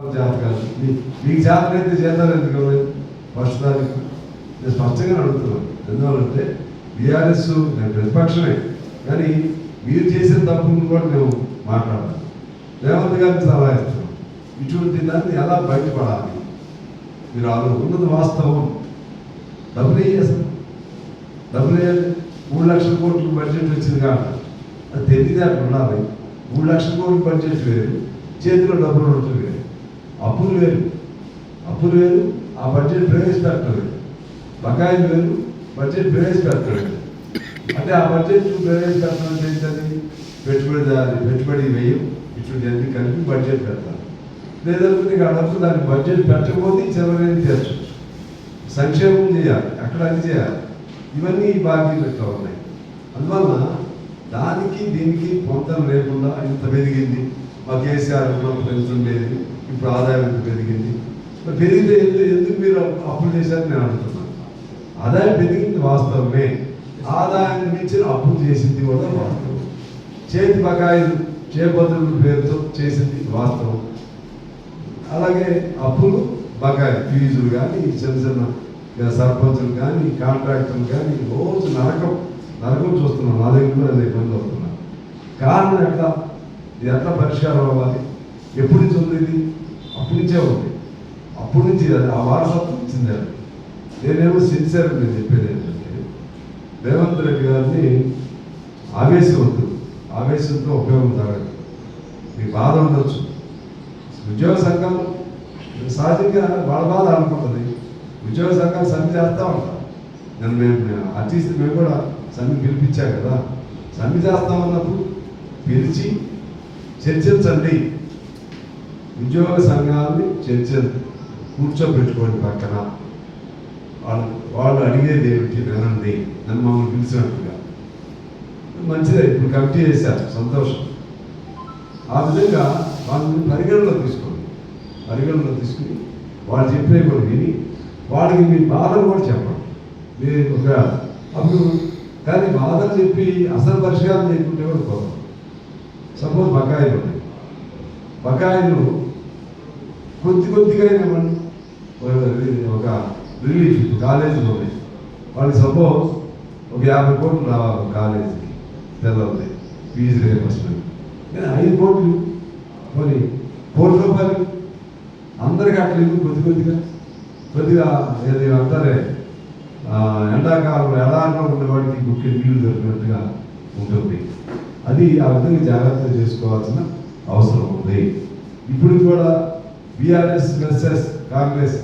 జాతకాలు మీకు జాతకం అయితే చేద్దాం ఎందుకు? ఇవ్వలేదు ఫస్ట్ తారీఖు నేను స్పష్టంగా అడుగుతున్నాను. ఎందువల్లంటే బీఆర్ఎస్ నేను ప్రతిపక్షమే కానీ మీరు చేసిన తప్పులను కూడా మేము మాట్లాడాలి రేవంత్ గారిని సలహా ఇస్తున్నాం ఇటువంటి దాన్ని ఎలా బయటపడాలి? మీరు వాళ్ళు ఉన్నది వాస్తవం. డబ్బులు వేయాలి డబ్బులు వేయాలి మూడు లక్షల కోట్లు బడ్జెట్ వచ్చింది కాబట్టి అది తెలియదు ఉండాలి. మూడు లక్షల కోట్లు బడ్జెట్ వేరు. చేతిలో డబ్బులు ఉంటుంది అప్పులు వేరు. అప్పులు వేరు ఆ బడ్జెట్ ప్రవేశపెట్టలేదు బకాయిలు వేరు బడ్జెట్ ప్రవేశపెట్టలేదు అంటే ఆ బడ్జెట్ ప్రవేశపెట్టడం అంటే ఏంటది? పెట్టుబడిదారి పెట్టుబడి వ్యయం. ఇటువంటి అన్ని కలిపి బడ్జెట్ పెడతారు. లేదంటే అడగదు దానికి బడ్జెట్ పెట్టకపోతే చివరి తీర్చు సంక్షేమం చేయాలి. అక్కడ అది చేయాలి? ఇవన్నీ బాధ్యతలు ఎక్కువ ఉన్నాయి. అందువల్ల దానికి దీనికి పొంతం లేకుండా ఇంత పెరిగింది మా కేసీఆర్ ఉన్నప్పుడు పెరుగుతుండేది ఇప్పుడు ఆదాయం పెరిగింది? మరి పెరిగితే ఎందుకు ఎందుకు మీరు అప్పులు చేశారని నేను అడుగుతున్నాను ఆదాయం పెరిగింది వాస్తవమే. ఆదాయాన్ని మించిన అప్పులు చేసింది కూడా వాస్తవం. చేతి బకాయిలు చేపదుల పేరుతో చేసింది వాస్తవం. అలాగే అప్పులు బకాయి ఫీజులు కానీ చిన్న చిన్న సర్పంచులు కానీ కాంట్రాక్టర్లు కానీ రోజు నరకం నరకం చూస్తున్నాం. నా దగ్గర కూడా ఇబ్బంది అవుతున్నాను కారణం ఎట్లా? ఇది ఎట్లా పరిష్కారం అవ్వాలి. ఎప్పటి నుంచి ఉంది ఇది? అప్పటి నుంచే ఉంది. అప్పటి నుంచి ఆ వారసత్వం ఇచ్చింది అది. నేనేమో సిన్సియర్ నేను చెప్పేది ఏంటంటే రేవంత్ రెడ్డి గారిని ఆవేశవద్దు ఆవేశంతో ఉపయోగం జరగదు మీ బాధ ఉండొచ్చు. ఉద్యోగ సంఘం సహజంగా వాళ్ళ బాధ అనుకుంటుంది. ఉద్యోగ సంఘాలు సమ్మె చేస్తూ ఉంటారు. నేను మేము ఆర్టీసీ మేము కూడా సమ్మె పిలిపించాం కదా. సమ్మె చేస్తామన్నప్పుడు పిలిచి చర్చించండి. ఉద్యోగ సంఘాలని చర్చ కూర్చోబెట్టుకోండి పక్కన. వాళ్ళు వాళ్ళు అడిగేది ఏమిటి వినండి. అని మమ్మల్ని పిలిచినట్టుగా. మంచిదే ఇప్పుడు కమిటీ చేశారు సంతోషం. ఆ విధంగా వాళ్ళని పరిగణలో తీసుకోండి. పరిగణలో తీసుకుని వాళ్ళు చెప్పే కూడా విని వాళ్ళకి మీ బాధలు కూడా చెప్పండి. మీరు ఒక అప్పుడు కానీ బాధలు చెప్పి అసలు పరిష్కారం చేయకుంటే కూడా పోదాం సపోజ్ బకాయిలు ఉన్నాయి. బకాయిలు కొద్ది కొద్దిగా ఇవ్వండి ఒక రిలీఫ్ కాలేజీలో ఉన్నాయి. వాళ్ళకి సపోజ్ ఒక యాభై కోట్లు రావాలి కాలేజీకి పిల్లలది ఫీజు రియంబర్స్మెంట్ కానీ ఐదు కోట్లు మరి కోటి రూపాయలు అందరికీ అట్లేదు కొద్ది కొద్దిగా. కొద్దిగా ఏది అంటారే ఎండాకాలంలో ఎండాకాలం ఎడారిలో ఉన్నవాడికి గుక్కి నీళ్ళు దొరికినట్టుగా ఉంటుంది. అది ఆ విధంగా జాగ్రత్త చేసుకోవాల్సిన అవసరం ఉంది. ఇప్పుడు కూడా బీఆర్ఎస్ వర్సెస్ కాంగ్రెస్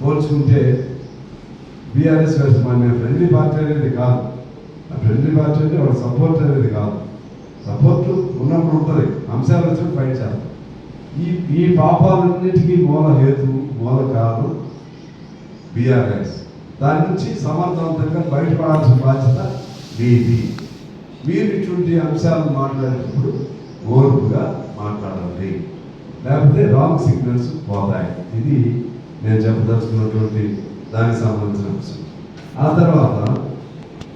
పోల్చుకుంటే బీఆర్ఎస్ వర్సెస్ మన ఫ్రెండ్లీ పార్టీ అనేది కాదు. ఆ ఫ్రెండ్లీ పార్టీ అంటే వాళ్ళ సపోర్ట్ అనేది కాదు. సపోర్ట్ ఉన్నప్పుడు ఉంటుంది. అంశాలు వచ్చినప్పుడు ఫైట్ చేస్తారు. ఈ ఈ పాపాలన్నిటికీ మూల హేతు మూల కారణం బీఆర్ఎస్ దాని నుంచి సమర్థవంతంగా బయటపడాల్సిన బాధ్యత మీది. మీరు ఇటువంటి అంశాలు మాట్లాడేటప్పుడు ఓర్పుగా మాట్లాడాలి. లేకపోతే రాంగ్ సిగ్నల్స్ పోతాయి. ఇది నేను చెప్పదలుచుకున్నటువంటి దానికి సంబంధించిన అంశం. ఆ తర్వాత